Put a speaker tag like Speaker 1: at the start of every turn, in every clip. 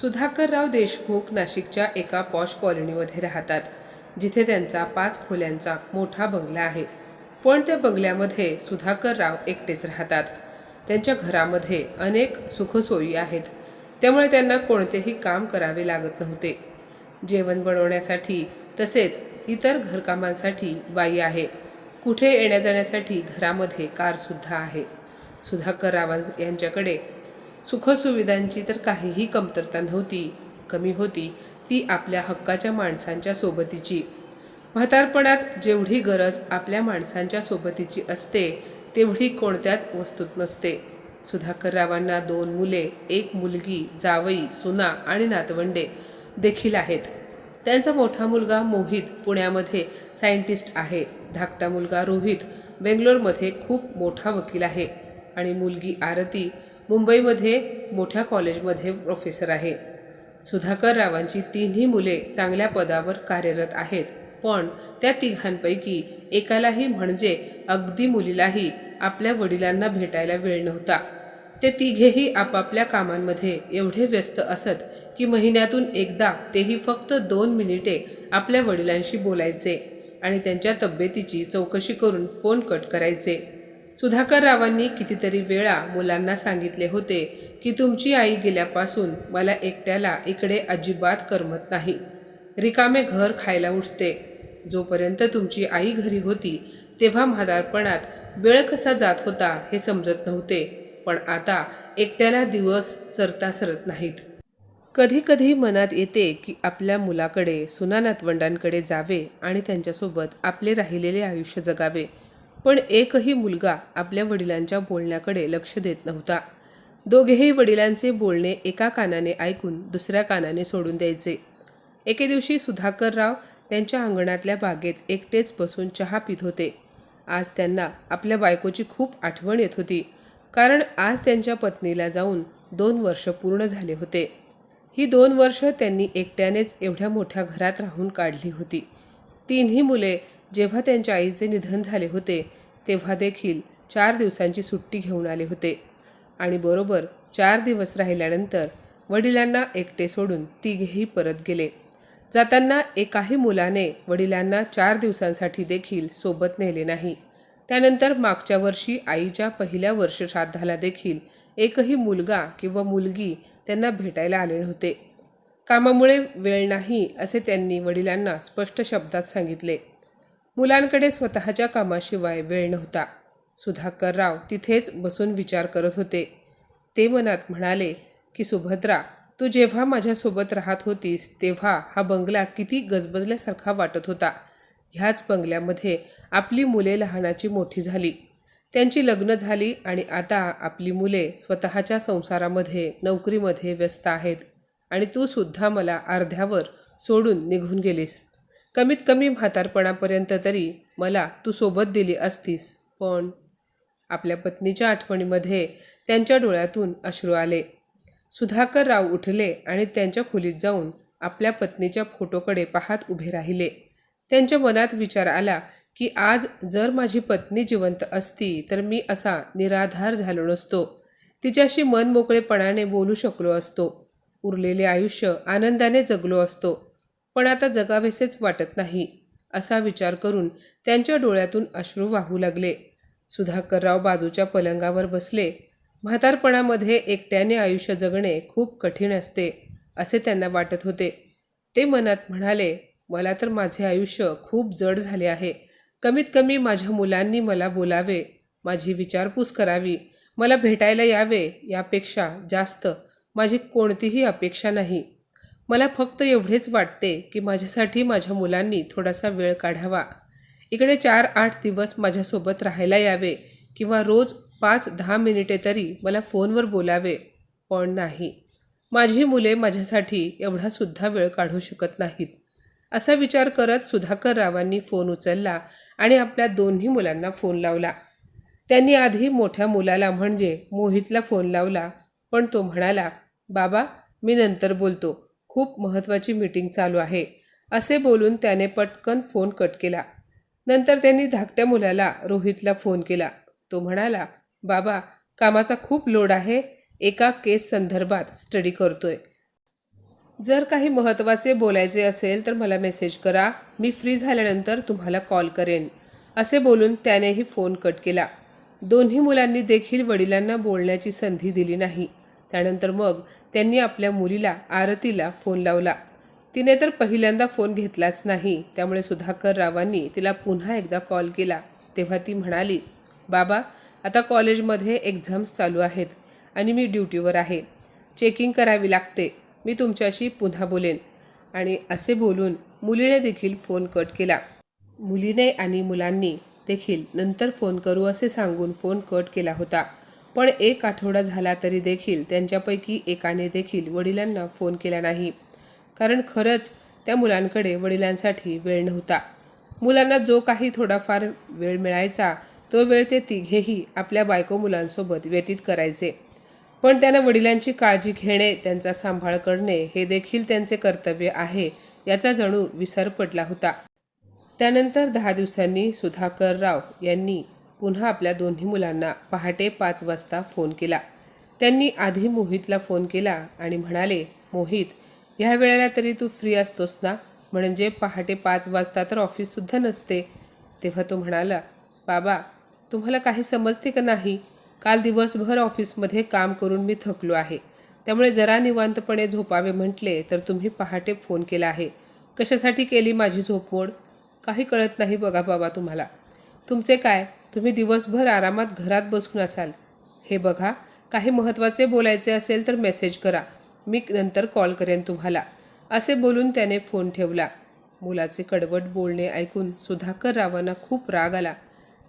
Speaker 1: सुधाकरराव देशमुख नाशिकच्या एका पॉश कॉलनीमध्ये राहतात जिथे त्यांचा पाच खोल्यांचा मोठा बंगला आहे. पण त्या बंगल्यामध्ये सुधाकरराव एकटेच राहतात. त्यांच्या घरामध्ये अनेक सुखसोयी आहेत. त्यामुळे त्यांना कोणतेही काम करावे लागत नव्हते. जेवण बनवण्यासाठी तसेच इतर घरकामांसाठी बाई आहे. कुठे येण्याजाण्यासाठी घरामध्ये कारसुद्धा आहे. सुधाकर रावण यांच्याकडे सुखसुविधांची तर काहीही कमतरता नव्हती कमी होती ती आपल्या हक्काच्या माणसांच्या सोबतीची. म्हातारपणात जेवढी गरज आपल्या माणसांच्या सोबतीची असते तेवढी कोणत्याच वस्तूत नसते. सुधाकररावांना दोन मुले एक मुलगी जावई सुना आणि नातवंडे देखील आहेत. त्यांचा मोठा मुलगा मोहित पुण्यामध्ये सायंटिस्ट आहे. धाकटा मुलगा रोहित बेंगलोरमध्ये खूप मोठा वकील आहे. आणि मुलगी आरती मुंबईमध्ये मोठ्या कॉलेजमध्ये प्रोफेसर आहे. सुधाकर रावांची तिन्ही मुले चांगल्या पदावर कार्यरत आहेत. पण त्या तिघांपैकी एकालाही म्हणजे अगदी मुलीलाही आपल्या वडिलांना भेटायला वेळ नव्हता. ते तिघेही आपापल्या कामांमध्ये एवढे व्यस्त असत की महिन्यातून एकदा तेही फक्त दोन मिनिटे आपल्या वडिलांशी बोलायचे आणि त्यांच्या तब्येतीची चौकशी करून फोन कट करायचे. सुधाकर रावांनी कितीतरी वेळा मुलांना सांगितले होते की तुमची आई गेल्यापासून मला एकट्याला इकडे अजिबात करमत नाही. रिकामे घर खायला उठते. जोपर्यंत तुमची आई घरी होती तेव्हा म्हादारपणात वेळ कसा जात होता हे समजत नव्हते. पण आता एकट्याला दिवस सरता सरत नाहीत. कधी कधी मनात येते की आपल्या मुलाकडे सुना नातवंडांकडे जावे आणि त्यांच्यासोबत आपले राहिलेले आयुष्य जगावे. पण एकही मुलगा आपल्या वडिलांच्या बोलण्याकडे लक्ष देत नव्हता. दोघेही वडिलांचे बोलणे एका कानाने ऐकून दुसऱ्या कानाने सोडून द्यायचे. एके दिवशी सुधाकरराव त्यांच्या अंगणातल्या बागेत एकटेच बसून चहा पित होते. आज त्यांना आपल्या बायकोची खूप आठवण येत होती कारण आज त्यांच्या पत्नीला जाऊन दोन वर्ष पूर्ण झाले होते. ही दोन वर्ष त्यांनी एकट्यानेच एवढ्या मोठ्या घरात राहून काढली होती. तीनही मुले जेव्हा त्यांच्या आईचे निधन झाले होते तेव्हा देखील चार दिवसांची सुट्टी घेऊन आले होते. आणि बरोबर चार दिवस राहिल्यानंतर वडिलांना एकटे सोडून तिघेही परत गेले. जाताना एकाही मुलाने वडिलांना चार दिवसांसाठी देखील सोबत नेले नाही. त्यानंतर मागच्या वर्षी आईच्या पहिल्या वर्षश्राद्धाला देखील एकही मुलगा किंवा मुलगी त्यांना भेटायला आले नव्हते. कामामुळे वेळ नाही असे त्यांनी वडिलांना स्पष्ट शब्दात सांगितले. मुलांकडे स्वतःच्या कामाशिवाय वेळ नव्हता. सुधाकरराव तिथेच बसून विचार करत होते. ते मनात म्हणाले की सुभद्रा तू जेव्हा माझ्यासोबत राहत होतीस तेव्हा हा बंगला किती गजबजल्यासारखा वाटत होता. ह्याच बंगल्यामध्ये आपली मुले लहानाची मोठी झाली. त्यांची लग्न झाली आणि आता आपली मुले स्वतःच्या संसारामध्ये नोकरीमध्ये व्यस्त आहेत आणि तू सुद्धा मला अर्ध्यावर सोडून निघून गेलीस. कमीत कमी म्हातारपणापर्यंत तरी मला तू सोबत दिली असतीस. पण आपल्या पत्नीच्या आठवणीमध्ये त्यांच्या डोळ्यातून अश्रू आले. सुधाकर राव उठले आणि त्यांच्या खोलीत जाऊन आपल्या पत्नीच्या फोटोकडे पाहत उभे राहिले. त्यांच्या मनात विचार आला की आज जर माझी पत्नी जिवंत असती तर मी असा निराधार झालो नसतो. तिच्याशी मन मोकळेपणाने बोलू शकलो असतो. उरलेले आयुष्य आनंदाने जगलो असतो. पण आता जगावेसेच वाटत नाही असा विचार करून त्यांच्या डोळ्यातून अश्रू वाहू लागले. सुधाकरराव बाजूच्या पलंगावर बसले. म्हातारपणामध्ये एकट्याने आयुष्य जगणे खूप कठीण असते असे त्यांना वाटत होते. ते मनात म्हणाले मला तर माझे आयुष्य खूप जड झाले आहे. कमीत कमी माझ्या मुलांनी मला बोलावे माझी विचारपूस करावी मला भेटायला यावे यापेक्षा जास्त माझी कोणतीही अपेक्षा नाही. मला फक्त एवढेच वाटते की माझ्यासाठी माझ्या मुलांनी थोडासा वेळ काढावा. इकडे चार आठ दिवस माझ्यासोबत राहायला यावे किंवा रोज पाच दहा मिनिटे तरी मला फोनवर बोलावे पण नाही. माझी मुले माझ्यासाठी एवढासुद्धा वेळ काढू शकत नाहीत. असा विचार करत सुधाकर रावांनी फोन उचलला आणि आपल्या दोन्ही मुलांना फोन लावला. त्यांनी आधी मोठ्या मुलाला म्हणजे मोहितला फोन लावला पण तो म्हणाला बाबा मी नंतर बोलतो. खूप महत्त्वाची मीटिंग चालू आहे असे बोलून त्याने पटकन फोन कट केला. नंतर त्यांनी धाकट्या मुलाला रोहितला फोन केला. तो म्हणाला बाबा कामाचा खूप लोड आहे एका केस संदर्भात स्टडी करतोय. जर काही महत्त्वाचे बोलायचे असेल तर मला मेसेज करा मी फ्री झाल्यानंतर तुम्हाला कॉल करेन. असे बोलून त्यानेही फोन कट केला. दोन्ही मुलांनी देखील वडिलांना बोलण्याची संधी दिली नाही. त्यानंतर मग त्यांनी आपल्या मुलीला आरतीला फोन लावला. तिने तर पहिल्यांदा फोन घेतलाच नाही. त्यामुळे सुधाकर रावांनी तिला पुन्हा एकदा कॉल केला. तेव्हा ती म्हणाली बाबा आता कॉलेजमध्ये एक्झाम्स चालू आहेत आणि मी ड्युटीवर आहे. चेकिंग करावी लागते. मी तुमच्याशी पुन्हा बोलेन. आणि असे बोलून मुलीने देखील फोन कट केला. मुलीने आणि मुलांनी देखील नंतर फोन करू असे सांगून फोन कट केला होता. पण एक आठवडा झाला तरी देखील त्यांच्यापैकी एकाने देखील वडिलांना फोन केला नाही. कारण खरंच त्या मुलांकडे वडिलांसाठी वेळ नव्हता. मुलांना जो काही थोडाफार वेळ मिळायचा तो वेळ ते तिघेही आपल्या बायको मुलांसोबत व्यतीत करायचे. पण त्यांना वडिलांची काळजी घेणे त्यांचा सांभाळ करणे हे देखील त्यांचे कर्तव्य आहे याचा जणू विसर पडला होता. त्यानंतर दहा दिवसांनी सुधाकर राव यांनी पुन्हा आपल्या दोन्ही मुलांना पहाटे पाच वाजता फोन केला. त्यांनी आधी मोहितला फोन केला आणि म्हणाले मोहित ह्या वेळेला तरी तू फ्री असतोस ना? म्हणजे पहाटे पाच वाजता तर ऑफिससुद्धा नसते. तेव्हा तो म्हणाला बाबा तुम्हाला काही समजते का नाही? काल दिवसभर ऑफिसमध्ये काम करून मी थकलो आहे. त्यामुळे जरा निवांतपणे झोपावे म्हटले तर तुम्ही पहाटे फोन केला आहे. कशासाठी केली माझी झोपमोड? काही कळत नाही बघा बाबा तुम्हाला. तुमचे काय? तुम्ही दिवसभर आरामात घरात बसून असाल. हे बघा काही महत्त्वाचे बोलायचे असेल तर मेसेज करा. मी नंतर कॉल करेन तुम्हाला. असे बोलून त्याने फोन ठेवला. मुलाचे कडवट बोलणे ऐकून सुधाकर रावांना खूप राग आला.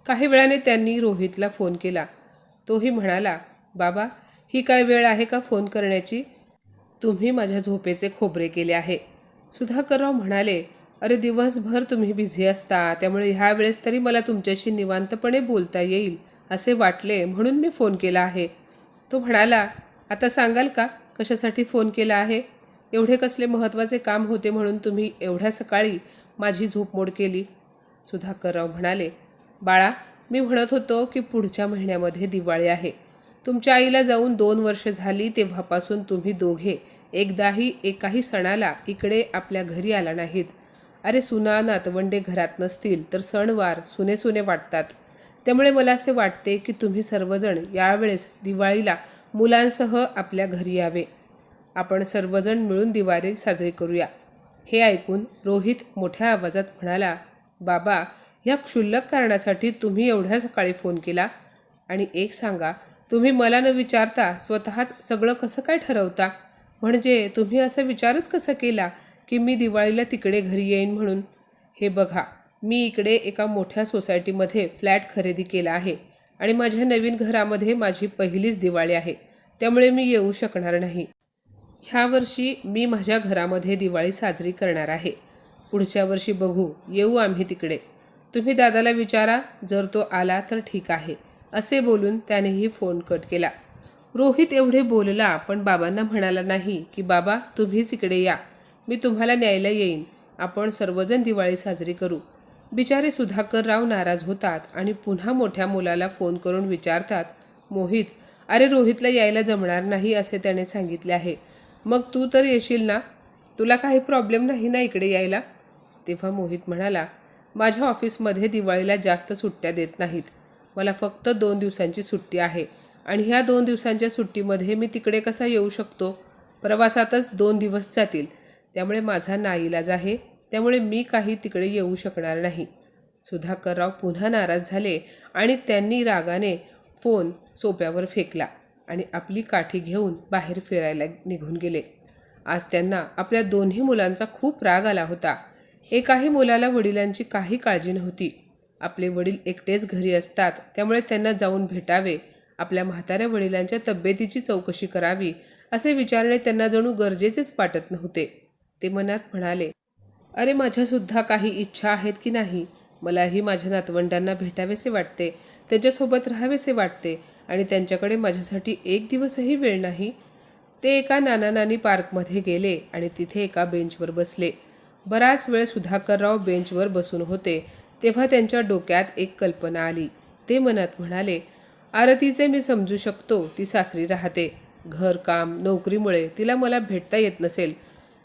Speaker 1: काही वेळाने त्यांनी रोहितला फोन केला. तोही म्हणाला बाबा ही काय वेळ आहे का फोन करण्याची? तुम्ही माझ्या झोपेचे खोबरे केले आहे. सुधाकरराव म्हणाले अरे दिवसभर तुम्ही बिझी असता त्यामुळे ह्या वेळेस तरी मला तुमच्याशी निवांतपणे बोलता येईल असे वाटले म्हणून मी फोन केला आहे. तो म्हणाला आता सांगाल का? कशासाठी फोन केला आहे? एवढे कसले महत्त्वाचे काम होते म्हणून तुम्ही एवढ्या सकाळी माझी झोपमोड केली? सुधाकरराव म्हणाले बाळा मी म्हणत होतो की पुढच्या महिन्यामध्ये दिवाळी आहे. तुमच्या आईला जाऊन दोन वर्ष झाली तेव्हापासून तुम्ही दोघे एकदाही एकाही सणाला इकडे आपल्या घरी आला नाहीत. अरे सुना नातवंडे घरात नसतील तर सणवार सुने सुने वाटतात. त्यामुळे मला असे वाटते की तुम्ही सर्वजण यावेळेस दिवाळीला मुलांसह आपल्या घरी यावे. आपण सर्वजण मिळून दिवाळी साजरी करूया. हे ऐकून रोहित मोठ्या आवाजात म्हणाला बाबा ह्या क्षुल्लक कारणासाठी तुम्ही एवढ्या सकाळी फोन केला? आणि एक सांगा तुम्ही मला न विचारता स्वतःच सगळं कसं काय ठरवता? म्हणजे तुम्ही असा विचारच कसा केला की मी दिवाळीला तिकडे घरी येईन म्हणून. हे बघा मी इकडे एका मोठ्या सोसायटीमध्ये फ्लॅट खरेदी केला आहे आणि माझ्या नवीन घरामध्ये माझी पहिलीच दिवाळी आहे. त्यामुळे मी येऊ शकणार नाही. ह्या वर्षी मी माझ्या घरामध्ये दिवाळी साजरी करणार आहे. पुढच्या वर्षी बघू येऊ आम्ही तिकडे. तुम्ही दादाला विचारा जर तो आला तर ठीक आहे असे बोलून त्यानेही फोन कट केला. रोहित एवढे बोलला पण बाबांना म्हणाला नाही की बाबा तुम्हीच इकडे या. मी तुम्हाला न्यायला येईन. आपण सर्वजण दिवाळी साजरी करू. बिचारे सुधाकरराव नाराज होतात आणि पुन्हा मोठ्या मुलाला फोन करून विचारतात मोहित अरे रोहितला यायला जमणार नाही असे त्याने सांगितले आहे. मग तू तर येशील ना? तुला काही प्रॉब्लेम नाही ना इकडे यायला? तेव्हा मोहित म्हणाला माझ्या ऑफिसमध्ये दिवाळीला जास्त सुट्ट्या देत नाहीत. मला फक्त दोन दिवसांची सुट्टी आहे आणि ह्या दोन दिवसांच्या सुट्टीमध्ये मी तिकडे कसा येऊ शकतो? प्रवासातच दोन दिवस जातील. त्यामुळे माझा नाईलाज आहे. त्यामुळे मी काही तिकडे येऊ शकणार नाही. सुधाकरराव पुन्हा नाराज झाले आणि त्यांनी रागाने फोन सोप्यावर फेकला आणि आपली काठी घेऊन बाहेर फिरायला निघून गेले. आज त्यांना आपल्या दोन्ही मुलांचा खूप राग आला होता. एकाही मुलाला वडिलांची काही काळजी नव्हती. आपले वडील एकटेच घरी असतात त्यामुळे त्यांना जाऊन भेटावे आपल्या म्हाताऱ्या वडिलांच्या तब्येतीची चौकशी करावी असे विचारणे त्यांना जणू गरजेचेच वाटत नव्हते. ते मनात म्हणाले अरे माझ्यासुद्धा काही इच्छा आहेत की नाही? मलाही माझ्या नातवंडांना भेटावेसे वाटते त्यांच्यासोबत राहावेसे वाटते आणि त्यांच्याकडे माझ्यासाठी एक दिवसही वेळ नाही. ते एका नाना नानी पार्कमध्ये गेले आणि तिथे एका बेंचवर बसले. बराच वेळ सुधाकरराव बेंचवर बसून होते तेव्हा त्यांच्या डोक्यात एक कल्पना आली. ते मनात म्हणाले आरतीचे मी समजू शकतो ती सासरी राहते. घरकाम नोकरीमुळे तिला मला भेटता येत नसेल.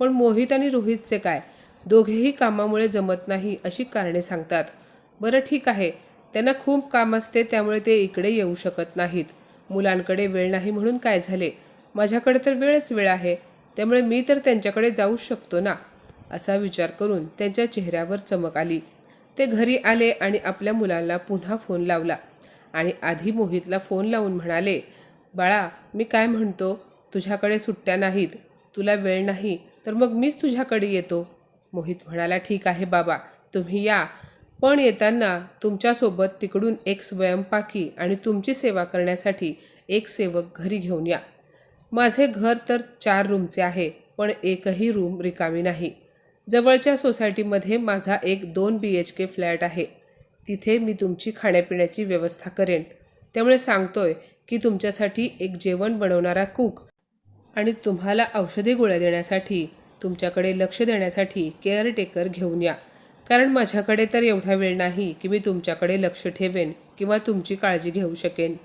Speaker 1: पण मोहित आणि रोहितचे काय? दोघेही कामामुळे जमत नाही अशी कारणे सांगतात. बरं ठीक आहे त्यांना खूप काम असते त्यामुळे ते इकडे येऊ शकत नाहीत. मुलांकडे वेळ नाही म्हणून काय झाले? माझ्याकडे तर वेळच वेळ आहे त्यामुळे मी तर त्यांच्याकडे जाऊ शकतो ना? असा विचार करून त्यांच्या चेहऱ्यावर चमक आली. ते घरी आले आणि आपल्या मुलांना पुन्हा फोन लावला. आणि आधी मोहितला फोन लावून म्हणाले बाळा मी काय म्हणतो? तुझ्याकडे सुट्ट्या नाहीत. तुला वेळ नाही. तर मग मीच तुझ्याकडे येतो. मोहित म्हणाला ठीक आहे बाबा तुम्ही या. पण येताना तुमच्यासोबत तिकडून एक स्वयंपाकी आणि तुमची सेवा करण्यासाठी एक सेवक घरी घेऊन या. माझे घर तर चार रूमचे आहे पण एकही रूम रिकामी नाही. जवळच्या सोसायटीमध्ये माझा एक दोन बी एच के फ्लॅट आहे. तिथे मी तुमची खाण्यापिण्याची व्यवस्था करेन. त्यामुळे सांगतोय की तुमच्यासाठी एक जेवण बनवणारा कुक आणि तुम्हाला औषधी गोळ्या देण्यासाठी तुमच्याकडे लक्ष देण्यासाठी केअरटेकर घेऊन या. कारण माझ्याकडे तर एवढा वेळ नाही की मी तुमच्याकडे लक्ष ठेवेन किंवा तुमची काळजी घेऊ शकेन.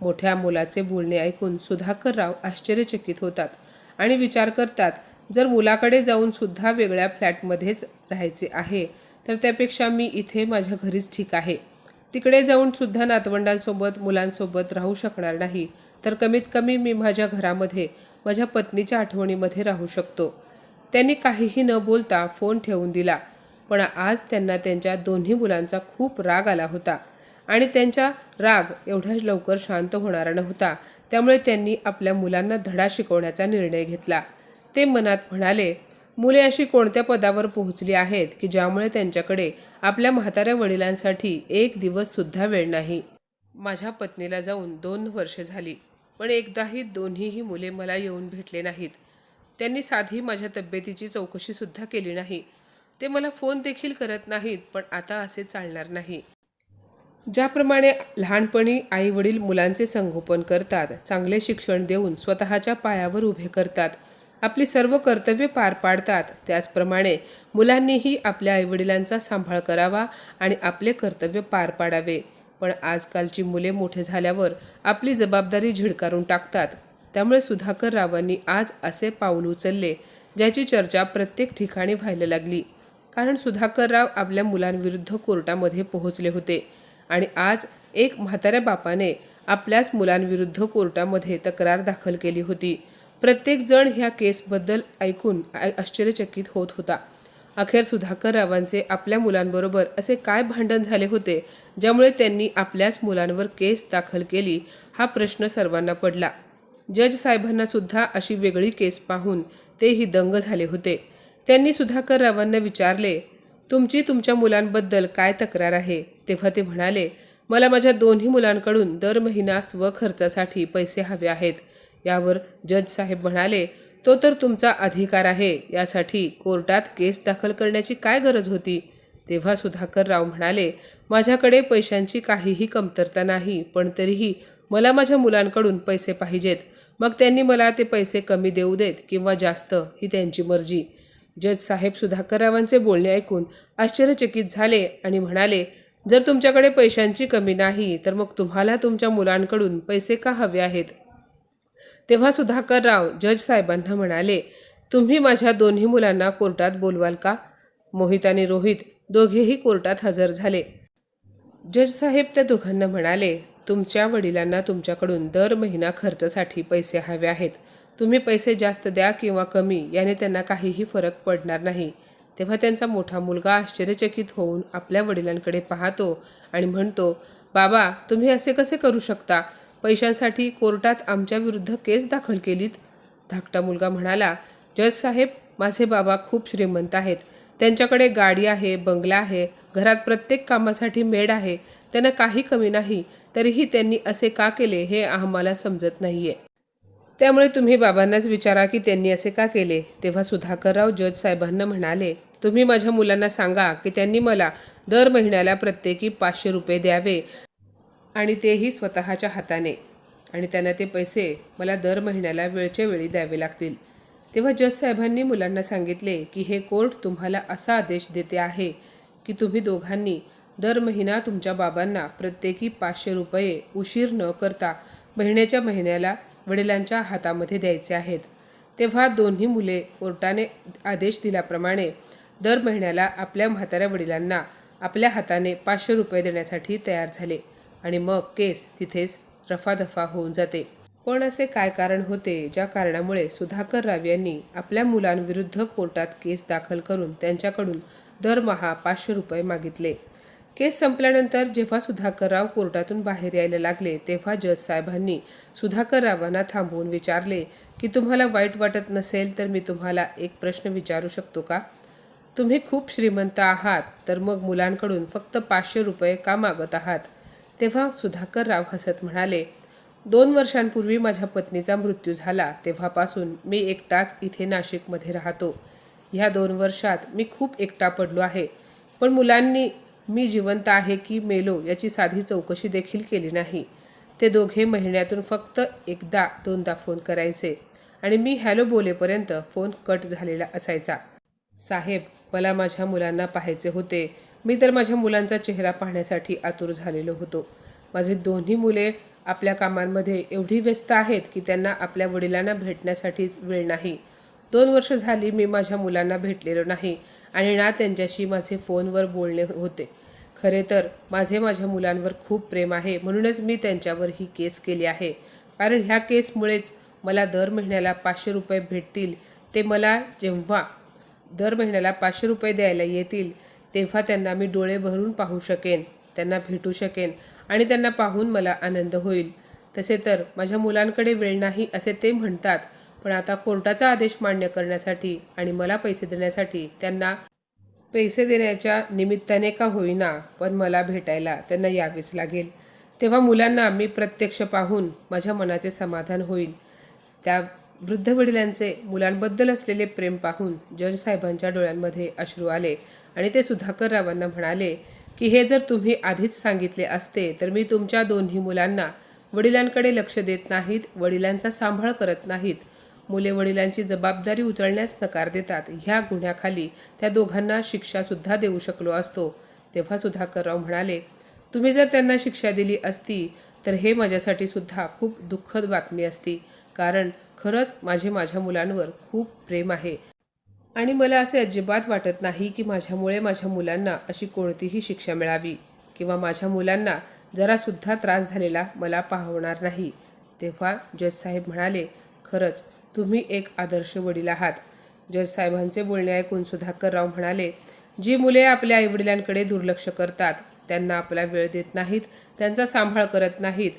Speaker 1: मोठ्या मुलाचे बोलणे ऐकून सुधाकरराव आश्चर्यचकित होतात आणि विचार करतात जर मुलाकडे जाऊन सुद्धा वेगळ्या फ्लॅटमध्येच राहायचे आहे तर त्यापेक्षा मी इथे माझ्या घरीच ठीक आहे. तिकडे जाऊन सुद्धा नातवंडांसोबत मुलांसोबत राहू शकणार नाही तर कमीत कमी मी माझ्या घरामध्ये माझ्या पत्नीच्या आठवणीमध्ये राहू शकतो. त्यांनी काहीही न बोलता फोन ठेवून दिला पण आज त्यांना त्यांच्या दोन्ही मुलांचा खूप राग आला होता आणि त्यांचा राग एवढ्या लवकर शांत होणारा नव्हता. त्यामुळे त्यांनी आपल्या मुलांना धडा शिकवण्याचा निर्णय घेतला. ते मनात म्हणाले मुले अशी कोणत्या पदावर पोहोचली आहेत की ज्यामुळे त्यांच्याकडे आपल्या म्हाताऱ्या वडिलांसाठी एक दिवससुद्धा वेळ नाही माझ्या पत्नीला जाऊन दोन वर्षे झाली. पण एकदाही दोन्हीही मुले मला येऊन भेटले नाहीत. त्यांनी साधी माझ्या तब्येतीची चौकशीसुद्धा केली नाही. ते मला फोन देखील करत नाहीत पण आता असे चालणार नाही. ज्याप्रमाणे लहानपणी आई वडील मुलांचे संगोपन करतात चांगले शिक्षण देऊन स्वतःच्या पायावर उभे करतात आपली सर्व कर्तव्ये पार पाडतात त्याचप्रमाणे मुलांनीही आपल्या आईवडिलांचा सांभाळ करावा आणि आपले कर्तव्य पार पाडावे. पण आजकालची मुले मोठे झाल्यावर आपली जबाबदारी झिडकारून टाकतात. त्यामुळे सुधाकर रावांनी आज असे पाऊल उचलले ज्याची चर्चा प्रत्येक ठिकाणी व्हायला लागली. कारण सुधाकर राव आपल्या मुलांविरुद्ध कोर्टामध्ये पोहोचले होते आणि आज एक म्हाताऱ्या बापाने आपल्याच मुलांविरुद्ध कोर्टामध्ये तक्रार दाखल केली होती. प्रत्येकजण ह्या केसबद्दल ऐकून आश्चर्यचकित होत होता. अखेर सुधाकर रावांचे आपल्या मुलांबरोबर असे काय भांडण झाले होते ज्यामुळे त्यांनी आपल्याच मुलांवर केस दाखल केली हा प्रश्न सर्वांना पडला. जज साहेबांना सुद्धा अशी वेगळी केस पाहून तेही दंग झाले होते. त्यांनी सुधाकर रावांना विचारले तुमची तुमच्या मुलांबद्दल काय तक्रार आहे? तेव्हा ते म्हणाले मला माझ्या दोन्ही मुलांकडून दर महिना स्वखर्चासाठी पैसे हवे आहेत. यावर जज साहेब म्हणाले तो तर तुमचा अधिकार आहे. यासाठी कोर्टात केस दाखल करण्याची काय गरज होती? तेव्हा सुधाकर राव म्हणाले माझ्याकडे पैशांची काहीही कमतरता नाही पण तरीही मला माझ्या मुलांकडून पैसे पाहिजेत. मग त्यांनी मला ते पैसे कमी देऊ देत किंवा जास्त ही त्यांची मर्जी. जज साहेब सुधाकररावांचे बोलणे ऐकून आश्चर्यचकित झाले आणि म्हणाले जर तुमच्याकडे पैशांची कमी नाही तर मग तुम्हाला तुमच्या मुलांकडून पैसे का हवे आहेत? तेव्हा सुधाकरराव जज साहेबांना म्हणाले तुम्ही माझ्या दोन्ही मुलांना कोर्टात बोलवाल का? मोहित आणि रोहित दोघेही कोर्टात हजर झाले. जज साहेब त्या दोघांना म्हणाले तुमच्या वडिलांना तुमच्याकडून दर महिना खर्चासाठी पैसे हवे आहेत. तुम्ही पैसे जास्त द्या किंवा कमी याने त्यांना काहीही फरक पडणार नाही. तेव्हा त्यांचा मोठा मुलगा आश्चर्यचकित होऊन आपल्या वडिलांकडे पाहतो आणि म्हणतो बाबा तुम्ही असे कसे करू शकता? पैशांसाठी कोर्टात आमच्या विरुद्ध केस दाखल केलीत. धाकटा मुलगा म्हणाला जज साहेब माझे बाबा खूप श्रीमंत आहेत. त्यांच्याकडे गाडी आहे बंगला आहे घरात प्रत्येक कामासाठी मेड आहे. त्यांना काही कमी नाही. तरीही त्यांनी असे का केले हे आम्हाला समजत नाहीये. त्यामुळे तुम्ही बाबांनाच विचारा की त्यांनी असे का केले. तेव्हा सुधाकरराव जज साहेबांना म्हणाले तुम्ही माझ्या मुलांना सांगा की त्यांनी मला दर महिन्याला प्रत्येकी पाचशे रुपये द्यावे. आणि तेही स्वतःच्या हाताने. आणि त्यांना ते पैसे मला दर महिन्याला वेळच्या वेळी द्यावे लागतील. तेव्हा जज साहेबांनी मुलांना सांगितले की हे कोर्ट तुम्हाला असा आदेश देते आहे की तुम्ही दोघांनी दर महिना तुमच्या बाबांना प्रत्येकी पाचशे रुपये उशीर न करता महिन्याच्या महिन्याला वडिलांच्या हातामध्ये द्यायचे आहेत. तेव्हा दोन्ही मुले कोर्टाने आदेश दिल्याप्रमाणे दर महिन्याला आपल्या म्हाताऱ्या वडिलांना आपल्या हाताने पाचशे रुपये देण्यासाठी तयार झाले. आणि मग केस तिथेच रफादफा होऊन जाते. पण असे काय कारण होते? ज्या कारणामुळे सुधाकर राव यांनी आपल्या मुलांविरुद्ध कोर्टात केस दाखल करून त्यांच्याकडून दरमहा पाचशे रुपये मागितले. केस संपल्यानंतर जेव्हा सुधाकरराव कोर्टातून बाहेर यायला लागले तेव्हा जज साहेबांनी सुधाकररावांना थांबवून विचारले की तुम्हाला वाईट वाटत नसेल तर मी तुम्हाला एक प्रश्न विचारू शकतो का? तुम्ही खूप श्रीमंत आहात तर मग मुलांकडून फक्त पाचशे रुपये का मागत आहात? तेव्हा सुधाकरराव हसत म्हणाले दोन वर्षांपूर्वी माझ्या पत्नीचा मृत्यू झाला तेव्हापासून मी एकटाच इथे नाशिकमध्ये राहतो. ह्या दोन वर्षात मी खूप एकटा पडलो आहे पण मुलांनी मी जिवंत आहे की मेलो याची साधी चौकशी देखील केली नाही. ते दोघे महिन्यातून फक्त एकदा दोनदा फोन करायचे आणि मी हॅलो बोलेपर्यंत फोन कट झालेला असायचा. साहेब मला माझ्या मुलांना पाहायचे होते. मी तर माझ्या मुलांचा चेहरा पाहण्यासाठी आतुर झालेलो होतो. माझे दोन्ही मुले आपल्या कामांमध्ये एवढी व्यस्त आहेत की त्यांना आपल्या वडिलांना भेटण्यासाठीच वेळ नाही. दोन वर्ष झाली मी माझ्या मुलांना भेटलेलो नाही आणि ना त्यांच्याशी माझे फोनवर बोलणे होते. खरे तर माझे माझ्या मुलांवर खूप प्रेम आहे म्हणूनच मी त्यांच्यावर ही केस केली आहे. कारण ह्या केसमुळेच मला दर महिन्याला पाचशे रुपये भेटतील ते मला जेव्हा दर महिन्याला पाचशे रुपये द्यायला येतील तेव्हा त्यांना मी डोळे भरून पाहू शकेन त्यांना भेटू शकेन आणि त्यांना पाहून मला आनंद होईल. तसे तर माझ्या मुलांकडे वेळ नाही असे ते म्हणतात पण आता कोर्टाचा आदेश मान्य करण्यासाठी आणि मला पैसे देण्यासाठी त्यांना पैसे देण्याच्या निमित्ताने का होईना पण मला भेटायला त्यांना यावेच लागेल. तेव्हा मुलांना मी प्रत्यक्ष पाहून माझ्या मनाचे समाधान होईल. त्या वृद्ध वडिलांचे मुलांबद्दल असलेले प्रेम पाहून जज साहेबांच्या डोळ्यांमध्ये अश्रू आले. आणि ते सुधाकर रावांना म्हणाले की हे जर तुम्ही आधीच सांगितले असते तर मी तुमच्या दोन्ही मुलांना वडिलांकडे लक्ष देत नाहीत वडिलांचा सांभाळ करत नाहीत. मुले वडिलांची जबाबदारी उचलण्यास नकार देतात. ह्या गुन्ह्याखाली त्या दोघांना शिक्षासुद्धा देऊ शकलो असतो. तेव्हा सुधाकरराव म्हणाले तुम्ही जर त्यांना शिक्षा दिली असती तर हे माझ्यासाठी सुद्धा खूप दुःखद बातमी असती. कारण खरंच माझे माझ्या मुलांवर खूप प्रेम आहे. आणि मला असे अजिबात वाटत नाही की माझ्यामुळे माझ्या मुलांना अशी कोणतीही शिक्षा मिळावी किंवा माझ्या मुलांना जरासुद्धा त्रास झालेला मला पाहवणार नाही. तेव्हा जज साहेब म्हणाले खरंच तुम्ही एक आदर्श वडील आहात. जज साहेबांचे बोलणे ऐकून सुधाकरराव म्हणाले जी मुले आपल्या आईवडिलांकडे दुर्लक्ष करतात त्यांना आपला वेळ देत नाहीत त्यांचा सांभाळ करत नाहीत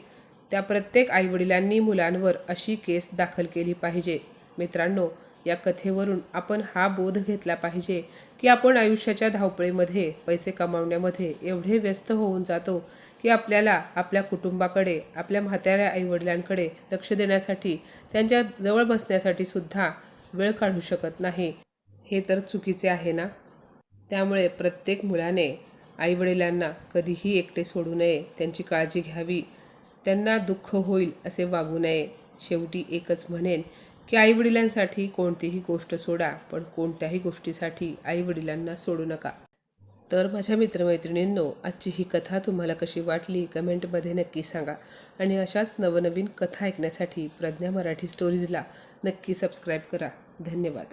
Speaker 1: त्या प्रत्येक आईवडिलांनी मुलांवर अशी केस दाखल केली पाहिजे. मित्रांनो या कथेवरून आपण हा बोध घेतला पाहिजे की आपण आयुष्याच्या धावपळीमध्ये पैसे कमावण्यामध्ये एवढे व्यस्त होऊन जातो की आपल्याला आपल्या कुटुंबाकडे आपल्या म्हाताऱ्या आईवडिलांकडे लक्ष देण्यासाठी त्यांच्या जवळ बसण्यासाठी सुद्धा वेळ काढू शकत नाही. हे तर चुकीचे आहे ना? त्यामुळे प्रत्येक मुलाने आईवडिलांना कधीही एकटे सोडू नये त्यांची काळजी घ्यावी. त्यांना दुःख होईल असे वागू नये. शेवटी एकच म्हणेन की आईवडिलांसाठी कोणतीही गोष्ट सोडा पण कोणत्याही गोष्टीसाठी आईवडिलांना सोडू नका. तर माझ्या मित्रमैत्रिणींनो आजची ही कथा तुम्हाला कशी वाटली कमेंटमध्ये नक्की सांगा. आणि अशाच नवनवीन कथा ऐकण्यासाठी प्रज्ञा मराठी स्टोरीजला नक्की सबस्क्राईब करा. धन्यवाद.